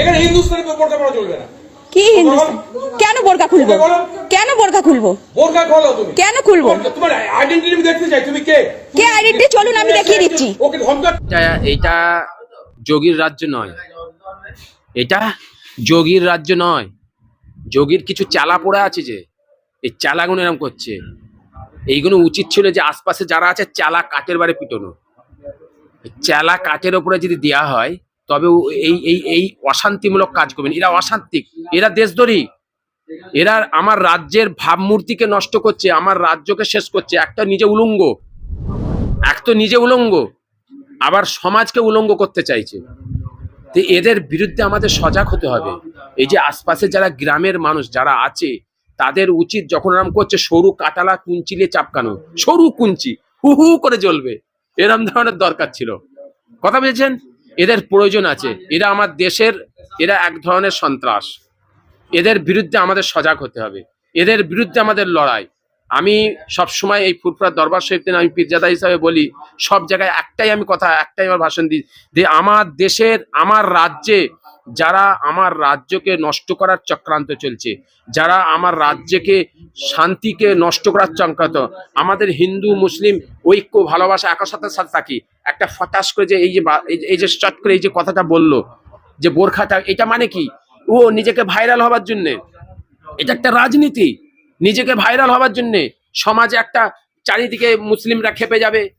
এখানে হিন্দুস্তানি বোরকা পরা চলবে না। কি হিন্দুস্তান? কেন বোরকা খুলবো? কেন বোরকা খুলবো? বোরকা খোলো তুমি। কেন খুলবো? তোমার আইডেন্টিটি আমি দেখতে চাই। তুমি কে? কে আইডেন্টি চলুন আমি দেখিয়ে দিচ্ছি। ওকে ধমকা এটা এইটা যোগীর রাজ্য নয়। এটা যোগীর রাজ্য নয়। যোগীর কিছু চালা পড়ে আছে যে এই চালাগুলো এরম করছে। এইগুলো উচিত ছিল যে আশপাশে যারা আছে চালা কাঠের বারে পিটনো। চালা কাঠের ওপরে যদি দেয়া হয় তবে এই এই এই অশান্তিমূলক কাজ করবেন এরা অশান্তিক। এরা দেশদ্রোহী। এরা আমার রাজ্যের ভাবমূর্তিকে নষ্ট করছে, আমার রাজ্যকে শেষ করছে। একটা নিজে উলঙ্গ। এক তো নিজে উলঙ্গ। আবার সমাজকে উলঙ্গ করতে চাইছে। তো এদের বিরুদ্ধে আমাদের সজাগ হতে হবে। এই যে আশপাশে যারা গ্রামের মানুষ, যারা আছে, তাদের উচিত যখন এরম করছে, সরু কাটালা কুঞ্চিলে চাপকানো। সরু কুঞ্চি। হু হু করে জ্বলবে। এরম ধরনের দরকার ছিল। কথা বলছেন এদের প্রয়োজন আছে। এরা আমার দেশের, এরা এক ধরনের সন্ত্রাস। এদের বিরুদ্ধে আমাদের সজাগ হতে হবে। এদের বিরুদ্ধে আমাদের লড়াই। আমি সব সময় এই ফুরফুরা দরবার শরীফ আমি পীরজাদা হিসাবে বলি, সব জায়গায় একটাই আমি কথা, একটাই আমার ভাষণ দিই যে আমার দেশের, আমার রাজ্যে যারা আমার রাজ্যকে নষ্ট করার চক্রান্ত চলছে, যারা আমার রাজ্যকে শান্তিকে নষ্ট করার চক্রান্ত, আমাদের হিন্দু, মুসলিম ঐক্য, ভালোবাসা একার সাথে সাথে থাকি। একটা ফটাস করে যে এই যে এই যে- চট করে এই যে কথাটা বলল, যে বোরখাটা এটা মানে কি? ও নিজেকে ভাইরাল হবার জন্যে। এটা একটা রাজনীতি। নিজেকে ভাইরাল হওয়ার জন্য সমাজে একটা চারিদিকে মুসলিমরা খেপে যাবে।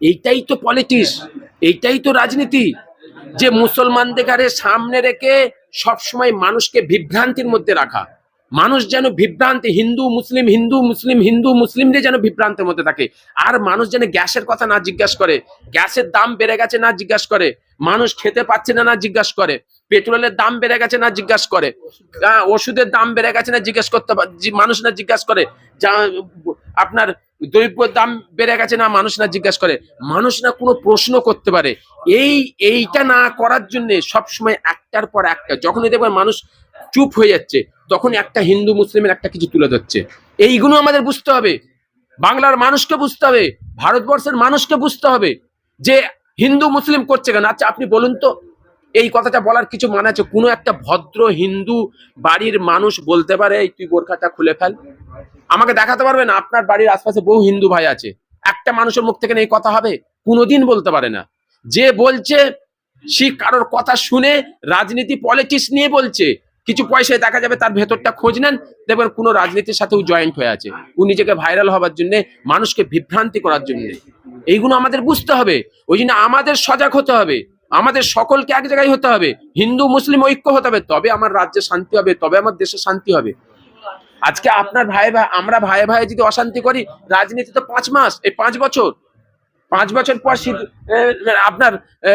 এইটাই তো পলিটিক্স এইটাই তো রাজনীতি। যে মুসলমানদের সামনে রেখে সবসময় মানুষকে বিভ্রান্তির মধ্যে রাখা। মানুষ যেন বিভ্রান্তি, হিন্দু, মুসলিম হিন্দু মুসলিম, হিন্দু, মুসলিমদের যেন বিভ্রান্তের মধ্যে থাকে। আর মানুষ যেন গ্যাসের কথা না জিজ্ঞাসা করে, গ্যাসের দাম বেড়ে গেছে না জিজ্ঞাসা করে, মানুষ খেতে পাচ্ছে না না জিজ্ঞাসা করে, পেট্রোলের দাম বেড়ে গেছে না জিজ্ঞাসা করে ওষুধের দাম বেড়ে গেছে না জিজ্ঞেস করতে মানুষ না জিজ্ঞাসা করে, যা, আপনার দ্রব্যের দাম বেড়ে গেছে না মানুষ না জিজ্ঞাসা করে, মানুষ না কোনো প্রশ্ন করতে পারে। এই, এইটা না করার জন্য সবসময় একটার পর একটা, যখনই দেখবেন মানুষ চুপ হয়ে যাচ্ছে, তখন একটা হিন্দু, মুসলিমের একটা কিছু তুলে ধরছে। এইগুলো আমাদের বুঝতে হবে। বাংলার মানুষকে বুঝতে হবে, ভারতবর্ষের মানুষকে বুঝতে হবে যে হিন্দু, মুসলিম করছে কেন। আচ্ছা আপনি বলুন তো, এই কথাটা বলার কিছু মানে আছে? কোনো একটা ভদ্র হিন্দু বাড়ির মানুষ বলতে পারে, "এই তুই বোরখাটা খুলে ফেল। আমাকে দেখাতে পারবেন আপনার বাড়ির আশপাশে বহু হিন্দু ভাই আছে। একটা মানুষের মুখ থেকে এই কথা হবে? কোনোদিন বলতে পারে না। যে বলছে, সে কারোর কথা শুনে রাজনীতি, পলিটিক্স নিয়ে বলছে, কিছু পয়সায় দেখা যাবে তার ভেতরটা খোঁজ নেন, দেখবেন কোনো রাজনীতির সাথেও জয়েন্ট হয়ে আছে। ও নিজেকে ভাইরাল হওয়ার জন্য, মানুষকে বিভ্রান্তি করার জন্য। এইগুলো আমাদের বুঝতে হবে। ওই জন্য আমাদের সজাগ হতে হবে। আমাদের সকলকে এক জায়গায় হতে হবে। হিন্দু, মুসলিম ঐক্য হতে হবে। তবে আমার রাজ্যে শান্তি হবে, তবে আমার দেশে শান্তি হবে। আজকে আপনার ভাই ভাই আমরা ভাই ভাই যদি অশান্তি করি রাজনীতি তো পাঁচ মাস এই পাঁচ বছর। পাঁচ বছর পর আপনার এ,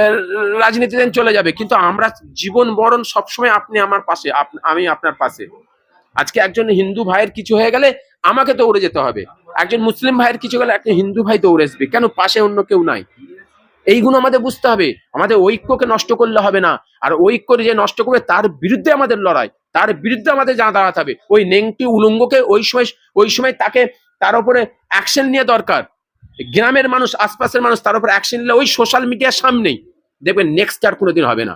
রাজনীতিতে চলে যাবে। কিন্তু আমরা জীবন মরণ সবসময় আপনি আমার পাশে আমি আপনার পাশে। আজকে একজন হিন্দু ভাইয়ের কিছু হয়ে গেলে আমাকে দৌড়ে যেতে হবে। একজন মুসলিম ভাইয়ের কিছু গেলে একটা হিন্দু ভাই দৌড়ে আসবে। কেন? পাশে অন্য কেউ নাই। এইগুলো আমাদের বুঝতে হবে। আমাদের ঐক্যকে নষ্ট করলে হবে না। আর ঐক্য যে নষ্ট করবে তার বিরুদ্ধে আমাদের লড়াই। তার বিরুদ্ধে আমাদের যা দাঁড়াতে হবে। ওই নেংটি উলঙ্গকে ওই সময় ওই সময় তাকে, তার উপরে অ্যাকশন নিয়ে দরকার। গ্রামের মানুষ, আশপাশের মানুষ তার উপর অ্যাকশন নিলে ওই সোশ্যাল মিডিয়ার সামনেই। দেখবেন নেক্সট আর কোনোদিন হবে না।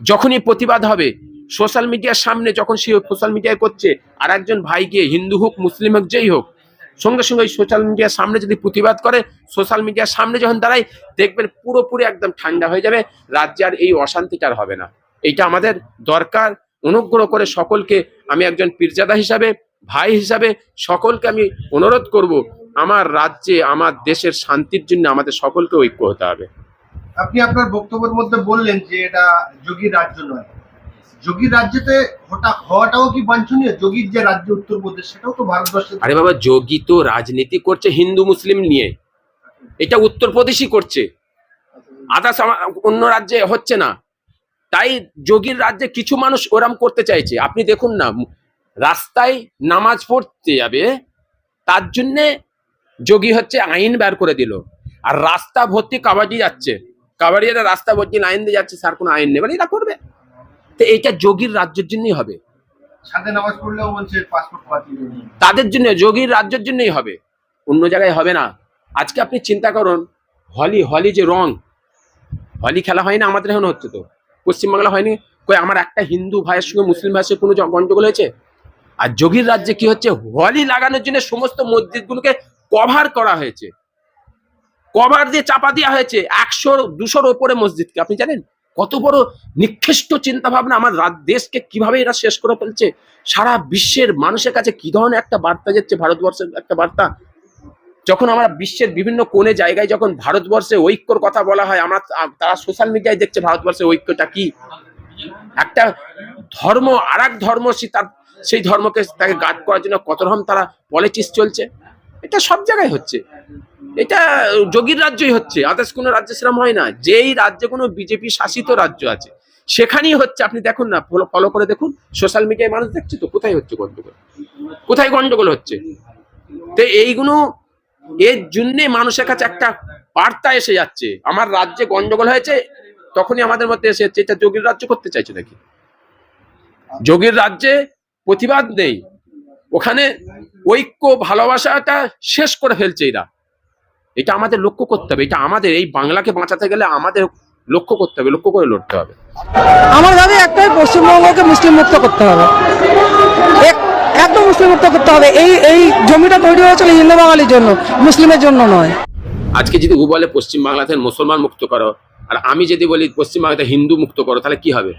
যখনই প্রতিবাদ হবে সোশ্যাল মিডিয়ার সামনে যখন সে সোশ্যাল মিডিয়ায় করছে, আর একজন ভাই গিয়ে হিন্দু হোক, মুসলিম হোক, যেই হোক, সঙ্গে সঙ্গে ওই সোশ্যাল মিডিয়ার সামনে যদি প্রতিবাদ করে সোশ্যাল মিডিয়ার সামনে যখন দাঁড়ায়, দেখবেন পুরোপুরি একদম ঠান্ডা হয়ে যাবে। রাজ্যে আর এই অশান্তিটা আর হবে না। এইটা আমাদের দরকার। অনুগ্রহ করে সকলকে আমি একজন পীরজাদা হিসাবে ভাই হিসাবে সকলকে আমি অনুরোধ করব আমার রাজ্যে আমার দেশের শান্তির জন্য আমাদের সকলকে ঐক্য হতে হবে। আপনি আপনার বক্তব্যের মধ্যে বললেন যে এটা যোগীর রাজ্য নয়। যোগীর রাজ্যতে হঠাৎ হওয়াটাও কি বাঞ্ছনীয়? যোগীর যে রাজ্য উত্তরপ্রদেশ সেটাও তো ভারতবর্ষের আরে বাবা যোগী তো রাজনীতি করছে হিন্দু মুসলিম নিয়ে। এটা উত্তরপ্রদেশই করছে। আদার্স অন্য রাজ্যে হচ্ছে না। তাই যোগীর রাজ্যে কিছু মানুষ ওরাম করতে চাইছে। আপনি দেখুন না রাস্তায় নামাজ পড়তে যাবে তার জন্যে যোগী হচ্ছে আইন বের করে দিল। আর রাস্তা ভর্তি কাবাডি যাচ্ছে। কাবাডি কাবাডিরা রাস্তা ভর্তি লাইন দিয়ে যাচ্ছে স্যার কোনো আইন নেই। বলে এটা করবে। তো এইটা যোগীর রাজ্যের জন্যই হবে। নামাজ পড়লেও বলছে পাসপোর্ট বাতিল যাবে। তাদের জন্য যোগীর রাজ্যের জন্যই হবে। অন্য জায়গায় হবে না। আজকে আপনি চিন্তা করুন হলি হলি যে রং হলি খেলা হয় না আমাদের এখন হচ্ছে তো। পশ্চিমবাংলা হয়নি। কই, আমার একটা হিন্দু ভাইয়ের সঙ্গে মুসলিম ভাইয়ের কোনো গন্ডগোল হয়েছে? আর যোগীর রাজ্যে কি হচ্ছে? হোয়ালি লাগানোর জন্য সমস্ত মসজিদগুলোকে কভার করা হয়েছে। কভার দিয়ে চাপা দেওয়া হয়েছে। একশো, দুশোর ওপরে মসজিদকে। আপনি জানেন? কত বড় নিকৃষ্ট চিন্তা ভাবনা আমার দেশকে কীভাবে এরা শেষ করে ফেলছে? সারা বিশ্বের মানুষের কাছে কি ধরনের একটা বার্তা যাচ্ছে? ভারতবর্ষের একটা বার্তা? যখন আমরা বিশ্বের বিভিন্ন কোণে জায়গায় যখন ভারতবর্ষে ঐক্যর কথা বলা হয়, আমরা তারা সোশ্যাল মিডিয়ায় দেখছে ভারতবর্ষের ঐক্যটা কি? একটা ধর্ম আর ধর্ম সে তার, সেই ধর্মকে তাকে গাদ করার জন্য কত রকম তারা পলিটিক্স চলছে। এটা সব জায়গায় হচ্ছে। এটা যোগীর রাজ্যই হচ্ছে, আদার্স কোনো রাজ্যে সেরকম হয় না। যেই রাজ্যে কোনো বিজেপি শাসিত রাজ্য আছে, সেখানেই হচ্ছে, আপনি দেখুন না ফলো করে দেখুন সোশ্যাল মিডিয়ায় মানুষ দেখছে তো, কোথায় হচ্ছে গন্ডগোল? কোথায় গন্ডগোল হচ্ছে? তো এইগুলো এর জন্যে মানুষের কাছে একটা বার্তা এসে যাচ্ছে। আমার রাজ্যে গন্ডগোল হয়েছে, তখনই আমাদের মধ্যে এসে যাচ্ছে, এটা যোগীর রাজ্য করতে চাইছে নাকি? যোগীর রাজ্যে প্রতিবাদ নেই। ওখানে ঐক্য, ভালোবাসাটা শেষ করে ফেলছে এরা। এটা আমাদের লক্ষ্য করতে হবে। এটা আমাদের, এই বাংলাকে বাঁচাতে গেলে আমাদের লক্ষ্য করতে হবে, লক্ষ্য করে লড়তে হবে। আমার দাবি একটাই, পশ্চিমবঙ্গকে মুসলিম মুক্ত করতে হবে। এক- একদম মুসলিম মুক্ত করতে হবে। এই এই জমিটা তৈরি হয়েছিল হিন্দু বাঙালির জন্য, মুসলিমের জন্য নয়। আজকে যদি ও বলে পশ্চিম বাংলাতে মুসলমান মুক্ত করো, আর আমি যদি বলি পশ্চিম বাংলাতে হিন্দু মুক্ত করো, তাহলে কি হবে?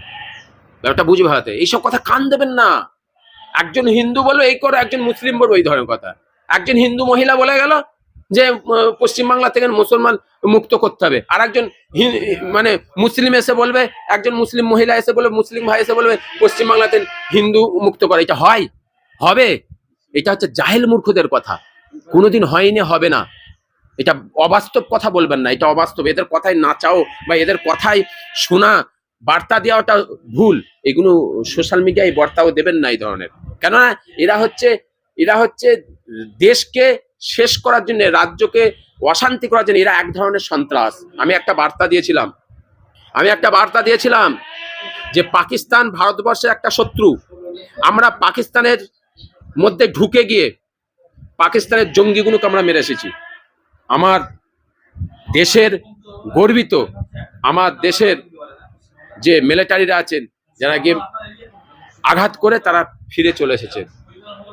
ব্যাপারটা বুঝবে হাতে এইসব কথা কান দেবেন না। একজন হিন্দু বলবে এই করো, একজন মুসলিম বলবে, এই ধরনের কথা। একজন হিন্দু মহিলা বলে গেল যে পশ্চিমবাংলা থেকে মুসলমান মুক্ত করতে হবে। আর একজন মানে মুসলিম এসে বলবে, একজন মুসলিম মহিলা এসে বলবে, মুসলিম ভাই এসে বলবে পশ্চিমবাংলাতে হিন্দু মুক্ত করে, এটা হয়? হবে? এটা হচ্ছে জাহেল মূর্খদের কথা। কোনোদিন হয়নি, হবে না। এটা অবাস্তব কথা বলবেন না, এটা অবাস্তব। এদের কথায় না চাও বা এদের কথায় শোনা, বার্তা দেওয়াটা ভুল। এগুলো সোশ্যাল মিডিয়ায় বার্তাও দেবেন না এই ধরনের। কেননা এরা হচ্ছে এরা হচ্ছে দেশকে শেষ করার জন্য, রাজ্যকে অশান্তি করার জন্য এরা এক ধরনের সন্ত্রাস। আমি একটা বার্তা দিয়েছিলাম। আমি একটা বার্তা দিয়েছিলাম যে পাকিস্তান ভারতবর্ষের একটা শত্রু। আমরা পাকিস্তানের মধ্যে ঢুকে গিয়ে পাকিস্তানের জঙ্গিগুলোকে আমরা মেরে এসেছি। আমার দেশের গর্বিত, আমার দেশের যে মিলিটারিরা আছেন, যারা গিয়ে আঘাত করে তারা ফিরে চলে এসেছে।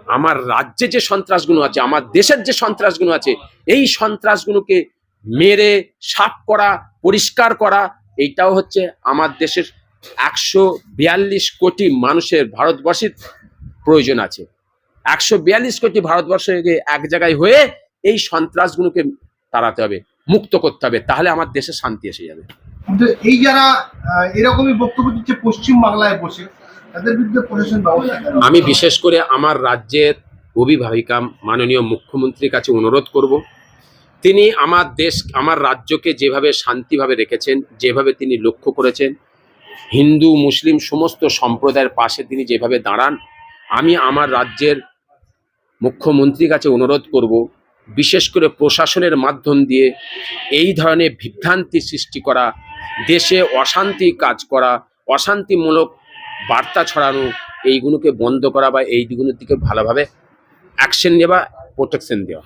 আমার রাজ্যে যে সন্ত্রাসগুলো আছে, আমার দেশের যে সন্ত্রাসগুলো আছে, এই সন্ত্রাসগুলোকে মেরে, সাফ করা, পরিষ্কার করা, এইটাও হচ্ছে আমার দেশের একশো বিয়াল্লিশ কোটি মানুষের ভারতবর্ষের প্রয়োজন আছে। একশো বিয়াল্লিশ কোটি ভারতবর্ষকে এক জায়গায় হয়ে এই সন্ত্রাসগুলোকে তাড়াতে হবে মুক্ত করতে হবে তাহলে আমার দেশে শান্তি এসে যাবে। এই যারা এরকমই বক্তব্য দিচ্ছে পশ্চিম বাংলায় বসে তাদের বিরুদ্ধে প্রশাসন ব্যবস্থা আমি বিশেষ করে আমার রাজ্যের অভিভাবিকা মাননীয় মুখ্যমন্ত্রীর কাছে অনুরোধ করব। তিনি আমার দেশ আমার রাজ্যকে যেভাবে শান্তিভাবে রেখেছেন যেভাবে তিনি লক্ষ্য করেছেন হিন্দু মুসলিম সমস্ত সম্প্রদায়ের পাশে তিনি যেভাবে দাঁড়ান আমি আমার রাজ্যের মুখ্যমন্ত্রীর কাছে অনুরোধ করব, বিশেষ করে প্রশাসনের মাধ্যম দিয়ে এই ধরনের বিভ্রান্তি সৃষ্টি করা, দেশে অশান্তি কাজ করা, অশান্তিমূলক বার্তা ছড়ানো, এইগুলোকে বন্ধ করা বা এইগুলোর দিকে ভালোভাবে অ্যাকশন নেওয়া প্রোটেকশন দেওয়া।